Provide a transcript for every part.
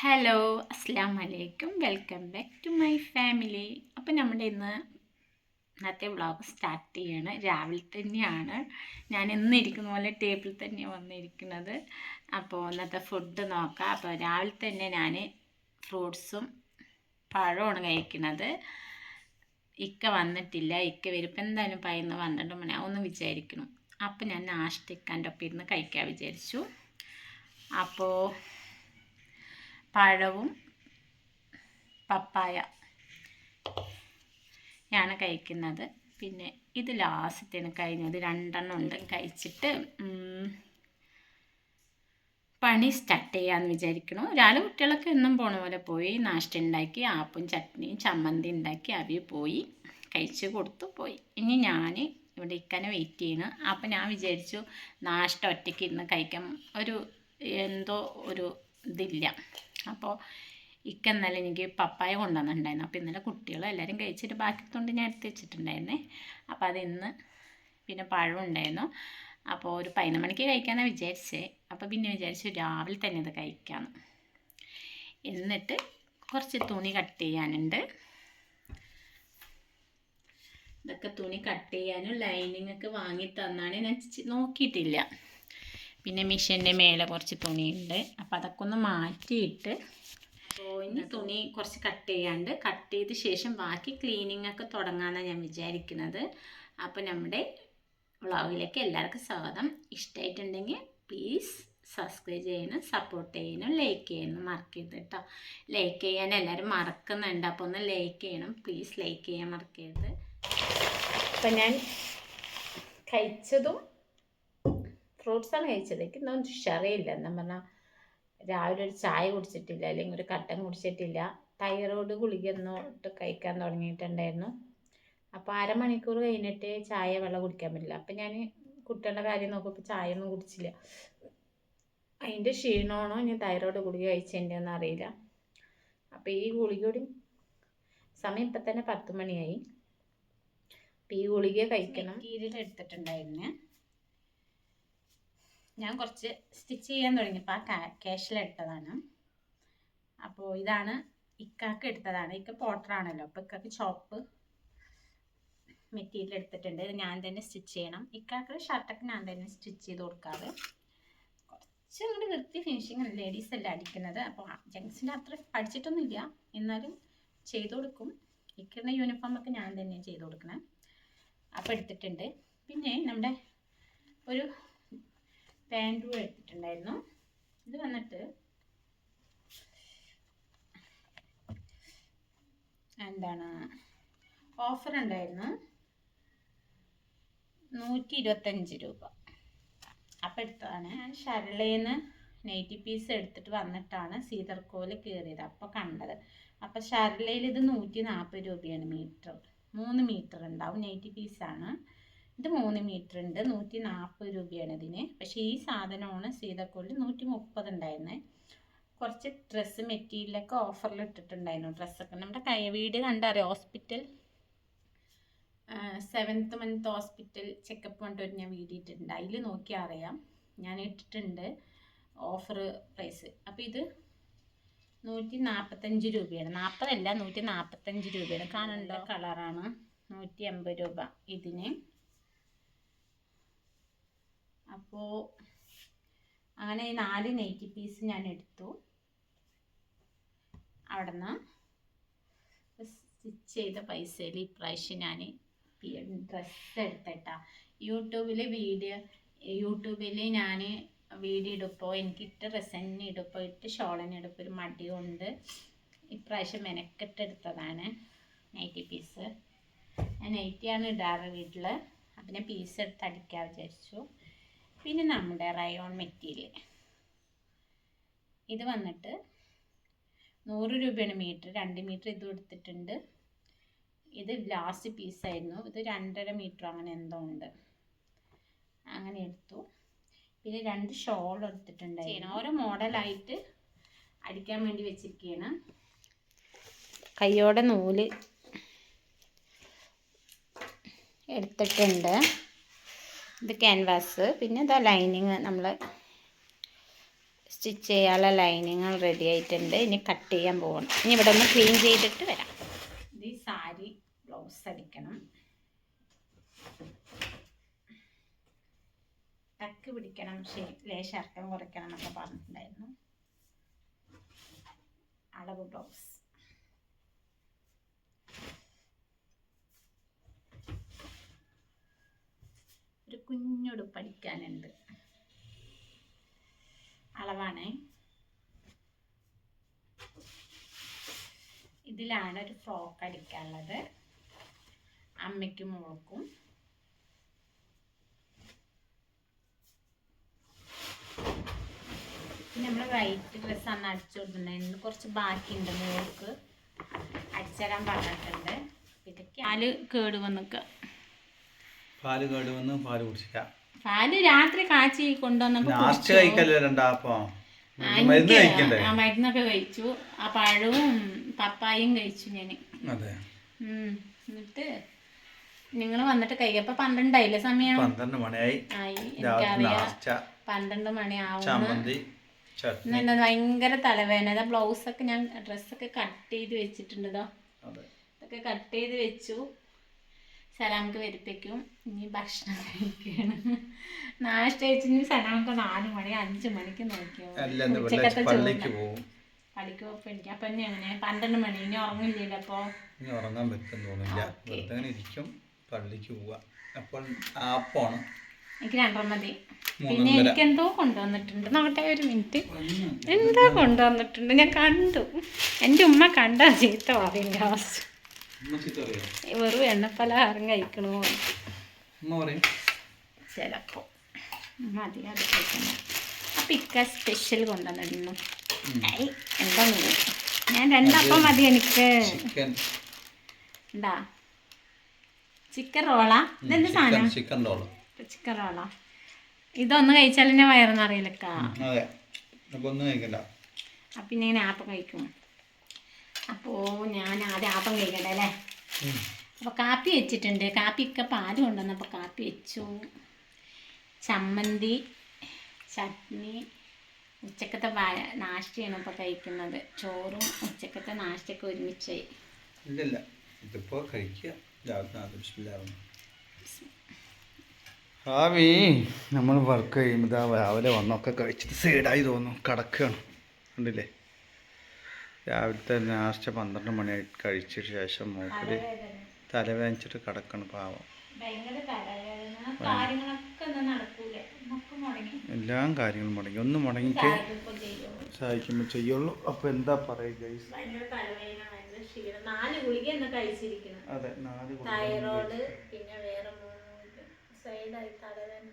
Hello അസ്സാം വലൈക്കും welcome back to my family അപ്പോൾ നമ്മുടെ ഇന്ന് ഇന്നത്തെ വ്ളോഗ് സ്റ്റാർട്ട് ചെയ്യാണ്. രാവിലെ തന്നെയാണ്. ഞാൻ ഇന്ന് ഇരിക്കുന്ന പോലെ ടേബിൾ തന്നെയാണ് വന്നിരിക്കുന്നത്. അപ്പോൾ ഇന്നത്തെ ഫുഡ് നോക്കാം. അപ്പോൾ രാവിലെ തന്നെ ഞാൻ ഫ്രൂട്ട്സും പഴമാണ് കഴിക്കുന്നത്. ഇക്ക വന്നിട്ടില്ല. ഇക്ക വരുമ്പോൾ എന്തായാലും പയ്യുന്ന പന്ത്രണ്ട് മണിയാവുമെന്ന് വിചാരിക്കണം അപ്പോൾ ഞാൻ നാഷ്ടിക്കാന്റെ ഒപ്പം ഇരുന്ന് കഴിക്കാൻ വിചാരിച്ചു. അപ്പോൾ പഴവും പപ്പായ ആണ് കഴിക്കുന്നത്. പിന്നെ ഇത് ലാസ്റ്റത്തിന് കഴിഞ്ഞത്. രണ്ടെണ്ണം ഉണ്ട്. കഴിച്ചിട്ട് പണി സ്റ്റാർട്ട് ചെയ്യാമെന്ന് വിചാരിക്കണു. രാവിലെ കുട്ടികളൊക്കെ എന്നും പോണ പോലെ പോയി. നാഷ്ട ഉണ്ടാക്കി ആപ്പും ചട്നിയും ചമ്മന്തി ഉണ്ടാക്കി അവി പോയി. കഴിച്ച് കൊടുത്തു പോയി. ഇനി ഞാൻ ഇവിടെ ഇക്കനെ വെയിറ്റ് ചെയ്യണം. അപ്പം ഞാൻ വിചാരിച്ചു നാഷ്ട ഒറ്റയ്ക്ക് ഇരുന്ന് കഴിക്കാൻ ഒരു എന്തോ ഒരു ഇതില്ല. അപ്പോൾ ഇക്ക ഇന്നലെ എനിക്ക് പപ്പായ കൊണ്ടുവന്നിട്ടുണ്ടായിരുന്നു. അപ്പോൾ ഇന്നലെ കുട്ടികളും എല്ലാവരും കഴിച്ചിട്ട് ബാക്കിത്തോണ്ട് ഞാൻ എടുത്ത് വെച്ചിട്ടുണ്ടായിരുന്നേ. അപ്പോൾ അത് ഇന്ന് പിന്നെ പഴം ഉണ്ടായിരുന്നു. അപ്പോൾ ഒരു പതിനൊന്ന് മണിക്ക് കഴിക്കാമെന്നാണ് വിചാരിച്ചേ. അപ്പോൾ പിന്നെ വിചാരിച്ചു രാവിലെ തന്നെ ഇത് കഴിക്കാമെന്ന് എന്നിട്ട് കുറച്ച് തുണി കട്ട് ചെയ്യാനുണ്ട്. ഇതൊക്കെ തുണി കട്ട് ചെയ്യാനും ലൈനിങ് ഒക്കെ വാങ്ങി തന്നാണ് ഞാൻ നോക്കിയിട്ടില്ല. പിന്നെ മിഷീന്റെ മേലെ കുറച്ച് തുണിയുണ്ട്. അപ്പോൾ അതൊക്കെ ഒന്ന് മാറ്റിയിട്ട് ഇനി തുണി കുറച്ച് കട്ട് ചെയ്യാണ്ട് കട്ട് ചെയ്ത ശേഷം ബാക്കി ക്ലീനിങ് ഒക്കെ തുടങ്ങാമെന്നാണ് ഞാൻ വിചാരിക്കുന്നത്. അപ്പോൾ നമ്മുടെ വ്ളോഗിലേക്ക് എല്ലാവർക്കും സ്വാഗതം. ഇഷ്ടമായിട്ടുണ്ടെങ്കിൽ പ്ലീസ് സബ്സ്ക്രൈബ് ചെയ്യണം സപ്പോർട്ട് ചെയ്യണം ലൈക്ക് ചെയ്യണം മറക്കരുത് കേട്ടോ. ലൈക്ക് ചെയ്യാൻ എല്ലാവരും മറക്കുന്നുണ്ട്. അപ്പോൾ ഒന്ന് ലൈക്ക് ചെയ്യണം. പ്ലീസ് ലൈക്ക് ചെയ്യാൻ മറക്കരുത്. അപ്പം ഞാൻ കഴിച്ചതും ഫ്രൂട്ട്സാണ് കഴിച്ചത്. എനിക്ക് ഇന്നും ഷെറിയില്ല എന്താ പറഞ്ഞാൽ രാവിലെ ഒരു ചായ കുടിച്ചിട്ടില്ല അല്ലെങ്കിൽ ഒരു കട്ടൻ കുടിച്ചിട്ടില്ല. തൈറോയ്ഡ് ഗുളികയൊന്നും ഇട്ട് കഴിക്കാൻ തുടങ്ങിയിട്ടുണ്ടായിരുന്നു. അപ്പോൾ അരമണിക്കൂർ കഴിഞ്ഞിട്ട് ചായ വെള്ളം കുടിക്കാൻ പറ്റില്ല. അപ്പം ഞാൻ കുട്ടികളുടെ കാര്യം നോക്കുമ്പോൾ ചായ ഒന്നും കുടിച്ചില്ല. അതിന്റെ ക്ഷീണമാണോ ഇനി തൈറോയ്ഡ് ഗുളിക കഴിച്ചതിന്റെ അറിയില്ല. അപ്പോൾ ഈ ഗുളിക കൂടി സമയം ഇപ്പം തന്നെ പത്ത് മണിയായി. അപ്പോൾ ഈ ഗുളിക കഴിക്കണം. എടുത്തിട്ടുണ്ടായിരുന്നു. ഞാൻ കുറച്ച് സ്റ്റിച്ച് ചെയ്യാൻ തുടങ്ങിയപ്പോൾ ആ ക്യാഷിലെടുത്തതാണ് അപ്പോൾ ഇതാണ് ഇക്കാക്ക് എടുത്തതാണ്. ഇക്ക പോട്ടറാണല്ലോ അപ്പോൾ ഇക്കാക്ക് ചോപ്പ് മെറ്റീരിയൽ എടുത്തിട്ടുണ്ട്. ഇത് ഞാൻ തന്നെ സ്റ്റിച്ച് ചെയ്യണം. ഇക്കാക്ക് ഷർട്ടൊക്കെ ഞാൻ തന്നെ സ്റ്റിച്ച് ചെയ്ത് കൊടുക്കാറ്. കുറച്ച് അങ്ങോട്ട് വൃത്തി ഫിനിഷിങ് ലേഡീസ് അല്ല അടിക്കുന്നത്. അപ്പോൾ ജെൻസിന്റെ അത്ര പഠിച്ചിട്ടൊന്നുമില്ല. എന്നാലും ചെയ്ത് കൊടുക്കും. ഇക്കുന്ന യൂണിഫോമൊക്കെ ഞാൻ തന്നെ ചെയ്ത് കൊടുക്കണം. അപ്പോൾ എടുത്തിട്ടുണ്ട്. പിന്നെ നമ്മുടെ ഒരു പാന്റും എടുത്തിട്ടുണ്ടായിരുന്നു. ഇത് വന്നിട്ട് എന്താണ്? ഓഫർ ഉണ്ടായിരുന്നു. നൂറ്റി ഇരുപത്തഞ്ച് രൂപ. അപ്പം എടുത്തതാണ്. ഞാൻ നെയ്റ്റി നൈറ്റി പീസ് എടുത്തിട്ട് വന്നിട്ടാണ് സീതർക്കോൽ കയറിയത്. അപ്പോൾ കണ്ടത്. അപ്പോൾ ഷരളയിൽ ഇത് നൂറ്റി നാൽപ്പത് രൂപയാണ് മീറ്റർ. മൂന്ന് മീറ്റർ ഉണ്ടാവും നൈറ്റി പീസാണ് ഇത് മൂന്ന് മീറ്റർ ഉണ്ട്. നൂറ്റി നാൽപ്പത് രൂപയാണ് ഇതിന്. പക്ഷേ ഈ സാധനമാണ് സീതക്കോളിൽ നൂറ്റി മുപ്പത് ഉണ്ടായിരുന്നത് കുറച്ച് ഡ്രസ്സ് മെറ്റീരിയലൊക്കെ ഓഫറിൽ ഇട്ടിട്ടുണ്ടായിരുന്നു. ഡ്രസ്സൊക്കെ നമ്മുടെ കൈ വീട് കണ്ടറിയാം? Hospital seventh month hospital checkup കൊണ്ടുവരും ഞാൻ വീഡിയോ ഇട്ടിട്ടുണ്ട് അതിൽ നോക്കി അറിയാം. ഞാൻ ഇട്ടിട്ടുണ്ട്. ഓഫർ പ്രൈസ് അപ്പോൾ ഇത് നൂറ്റി നാൽപ്പത്തഞ്ച് രൂപയാണ്. നാൽപ്പതല്ല നൂറ്റി നാൽപ്പത്തഞ്ച് രൂപയാണ് കാണണ്ട കളറാണ് നൂറ്റി അമ്പത് രൂപ ഇതിന്. അപ്പോൾ അങ്ങനെ ഈ നാല് നെയ്റ്റി പീസ് ഞാൻ എടുത്തു. അവിടെ നിന്ന് സ്റ്റിച്ച് ചെയ്ത പൈസയിൽ ഇപ്രാവശ്യം ഞാൻ ഡ്രസ്സ് എടുത്തിട്ടാ. യൂട്യൂബിൽ വീഡിയോ യൂട്യൂബിൽ ഞാൻ വീഡിയോ ഇടുമ്പോൾ എനിക്ക് ഇട്ട് തന്നെ ഇടുമ്പോൾ ഇട്ട് ഷോളിന് ഇടുമ്പോൾ ഒരു മടി കൊണ്ട് ഇപ്രാവശ്യം മെനക്കെട്ടെടുത്തതാണ് നൈറ്റി പീസ് ഞാൻ നൈറ്റിയാണ് ഇടാറ് വീട്ടിൽ അപ്പം ഞാൻ പീസ് എടുത്ത് അടിക്കാൻ വിചാരിച്ചു. പിന്നെ നമ്മുടെ റയോൺ മെറ്റീരിയൽ ഇത് വന്നിട്ട് നൂറ് രൂപയാണ് മീറ്റർ രണ്ട് മീറ്റർ ഇത് എടുത്തിട്ടുണ്ട് ഇത് ലാസ്റ്റ് പീസായിരുന്നു ഇത് രണ്ടര മീറ്റർ അങ്ങനെ എന്തോ ഉണ്ട്. അങ്ങനെ എടുത്തു. പിന്നെ രണ്ട് ഷോൾ എടുത്തിട്ടുണ്ടായിരുന്നു. ഓരോ മോഡലായിട്ട് അടിക്കാൻ വേണ്ടി വെച്ചിരിക്കുകയാണ്. കയ്യോടെ നൂൽ എടുത്തിട്ടുണ്ട്. ഇത് ക്യാൻവാസ് പിന്നെ ഇതാ ലൈനിങ് നമ്മൾ സ്റ്റിച്ച് ചെയ്യാനുള്ള ലൈനിങ്ങൾ റെഡി ആയിട്ടുണ്ട്. ഇനി കട്ട് ചെയ്യാൻ പോകണം ഇനി ഇവിടെ ഒന്ന് ക്ലീൻ ചെയ്തിട്ട് വരാം. ഇത് സാരി ബ്ലൗസ് അടിക്കണം. ടക്ക് പിടിക്കണം. ലേശം ഇറക്കം കുറയ്ക്കണം എന്നൊക്കെ പറഞ്ഞിട്ടുണ്ടായിരുന്നു. അളവ് ബ്ലൗസ് ഒരു കുഞ്ഞുടുപ്പ് അടിക്കാനുണ്ട് അളവാണേ. ഇതിലാണ് ഒരു ഫ്രോക്ക് അടിക്കാനുള്ളത്. അമ്മയ്ക്കും മോൾക്കും. നമ്മൾ വൈറ്റ് ഡ്രസ്സാണ് അടിച്ചു കൊടുക്കുന്നത്. കുറച്ച് ബാക്കിയുണ്ട് മോൾക്ക്. അടിച്ചുതരാൻ പറഞ്ഞിട്ടുണ്ട്. ഇതൊക്കെ നാല് കേട് പാൽ കേട് വന്ന് പാൽ കുടിച്ചില്ല. പാൽ രാത്രി കാച്ചി കൊണ്ടുവന്നപ്പോ ലാസ്റ്റ്. കഴിക്കല്ലേ രണ്ടാപ്പം? മരുന്ന് കഴിക്കണ്ടേ? ആ മരുന്നൊക്കെ കഴിച്ചു. ആ പഴവും പപ്പായും കഴിച്ചു ഞാൻ അതെ. എന്നിട്ട് നിങ്ങൾ വന്നിട്ട് കഴിയപ്പ പന്ത്രണ്ടായില്ലേ സമയം? പന്ത്രണ്ട് മണിയായി. ആയി. എനിക്കറിയാം പന്ത്രണ്ട് മണിയാവും ചമ്മന്തി ചട്നി. ഇന്നെന്താ ഭയങ്കര തലവേദന. ബ്ലൗസ് ബ്ലൗസൊക്കെ ഞാൻ ഡ്രസ്സൊക്കെ കട്ട് ചെയ്ത് വെച്ചിട്ടുണ്ട് ഇതൊക്കെ കട്ട് ചെയ്ത് വെച്ചു. സലാമക്ക് വരിപ്പിക്കും ഇനി ഭക്ഷണം കഴിക്കുകയാണ് നാഷ്ട കഴിച്ച് ഇനി സലാമക്ക് നാല് മണി അഞ്ച് മണിക്ക് നോക്കിയോ ഉച്ചക്കത്തെ പള്ളിക്ക്. പോകും അപ്പം ഇനി എങ്ങനെ? പന്ത്രണ്ട് മണി ഇനി ഉറങ്ങില്ലല്ലോ ഇനി ഉറങ്ങാൻ പറ്റും തോന്നില്ല. വെറുതെ ഇരിക്കും. പള്ളിക്ക് പോവാ. അപ്പോൾ ആപ്പാണ് എനിക്ക് രണ്ടര മതി. പിന്നെ എനിക്ക് എന്തോ കൊണ്ടുവന്നിട്ടുണ്ട്. നോക്കട്ടെ ഒരു മിനിറ്റ്. എന്തോ കൊണ്ടുവന്നിട്ടുണ്ട്. ഞാൻ കണ്ടു. എന്റെ ഉമ്മ കണ്ടാ ചീത്ത പറയും ലാസ്റ്റ് ഉമ്മ എണ്ണ പലഹാരം വെറും കഴിക്കണോ. ചിലപ്പോ പറയും. ചിലപ്പോൾ മതി അത് കഴിക്കണം അപ്പം ഇക്ക സ്പെഷ്യൽ കൊണ്ടുവന്നിരുന്നു. എന്താ? ഞാൻ രണ്ടപ്പം മതി എനിക്ക്. എന്താ? ചിക്കൻ റോള ഇതെന്ത് സാധനം? ചിക്കൻ റോള ചിക്കൻ റോളാ ഇതൊന്ന് കഴിച്ചാൽ എന്നെ വയറെന്നറിയില്ലക്കാ അപ്പൊ ഇങ്ങനെ ആപ്പം കഴിക്കും. അപ്പോൾ ഞാൻ ആദ്യം ആപ്പം കഴിക്കട്ടെ അല്ലേ. അപ്പോൾ കാപ്പി വെച്ചിട്ടുണ്ട്. കാപ്പി ഒക്കെ പാൽ കൊണ്ടുവന്നപ്പോൾ കാപ്പി വെച്ചു. ചമ്മന്തി ചട്നി ഉച്ചക്കത്തെ നാഷ്ടയാണ് ഇപ്പോൾ കഴിക്കുന്നത്. ചോറും ഉച്ചക്കത്തെ നാഷ്ടയൊക്കെ ഒരുമിച്ചായി. ഇല്ലില്ല. ഇതിപ്പോൾ കഴിക്കുക. ഭാവി നമ്മൾ വർക്ക് ചെയ്യുമ്പോൾ രാവിലെ വന്നൊക്കെ കഴിച്ചിട്ട് സൈഡായി തോന്നുന്നു. കിടക്കുകയാണ് കണ്ടില്ലേ? രാവിലത്തെ ലാസ്റ്റ് പന്ത്രണ്ട് മണി കഴിച്ച ശേഷം മൂപ്പര് തലവേദനിച്ചിട്ട് കിടക്കണം പാവം. എല്ലാം കാര്യങ്ങളും മുടങ്ങി. ഒന്ന് മുടങ്ങിക്ക് സഹായിക്കുമ്പോൾ ചെയ്യുള്ളൂ. അപ്പോൾ എന്താ പറയുക ഗൈസ് അതെ നാല് തൈറോയ്ഡ് പിന്നെ വേറെ മൂന്ന് സൈഡായി തലവേദന.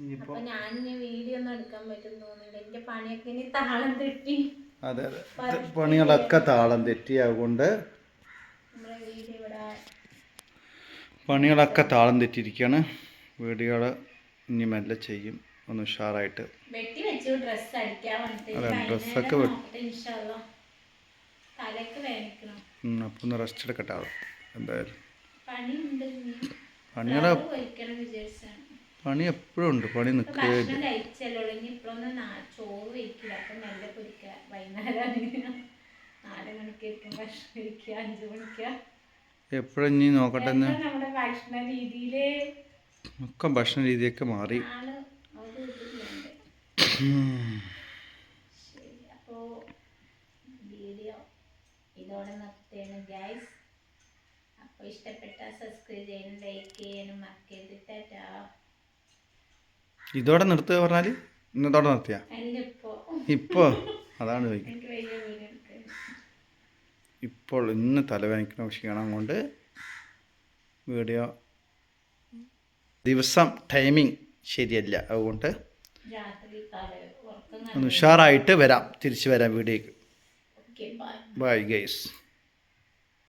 ഇനിയിപ്പോൾ അപ്പൊ ഞാൻ വീഡിയോ ഒന്നും എടുക്കാൻ പറ്റും തോന്നുന്നുണ്ട് എന്റെ പണിയൊക്കെ ഇനി താളം തെറ്റി. അതെ അതെ. പണികളൊക്കെ താളം തെറ്റിയാകൊണ്ട് പണികളൊക്കെ താളം തെറ്റിയിരിക്കുകയാണ്. വീടുകൾ ഇനി മെല്ലെ ചെയ്യും. ഒന്ന് ഉഷാറായിട്ട്. അതെ, ഡ്രസ്സൊക്കെ വെട്ടും അപ്പൊ ഒന്ന് റെസ്റ്റ് എടുക്കട്ടെ ആൾ എന്തായാലും. വിചാരിച്ചാണ്. പണി എപ്പോഴും ഉണ്ട്. പണി നിൽക്കുക നാല് ഭക്ഷണം കഴിക്കുക അഞ്ചു മണിക്ക് എപ്പോഴും നീ നോക്കട്ടെ നമ്മുടെ ഭക്ഷണ രീതിയിൽ? ഒക്കെ ഭക്ഷണ രീതിയൊക്കെ മാറി. അപ്പോ വീഡിയോ ഇതോടെ നിർത്തുകയാണ് ഗൈസ് അപ്പോൾ ഇഷ്ടപ്പെട്ട സബ്സ്ക്രൈബ് ചെയ്യാനും ലൈക്ക് ചെയ്യാനും മറക്കരുത് ടാറ്റാ ഇതോടെ നിർത്തുക പറഞ്ഞാൽ ഇന്നത്തോടെ നിർത്തിയ. ഇപ്പോ? അതാണ് ഇപ്പോൾ ഇന്ന് തലവേദനിക്കുന്ന ക്ഷീണം കൊണ്ട് വീഡിയോ ദിവസം ടൈമിങ് ശരിയല്ല. അതുകൊണ്ട് ഒന്ന് ഉഷാറായിട്ട് വരാം. തിരിച്ചു വരാം വീഡിയോക്ക് ബൈ ഗൈസ്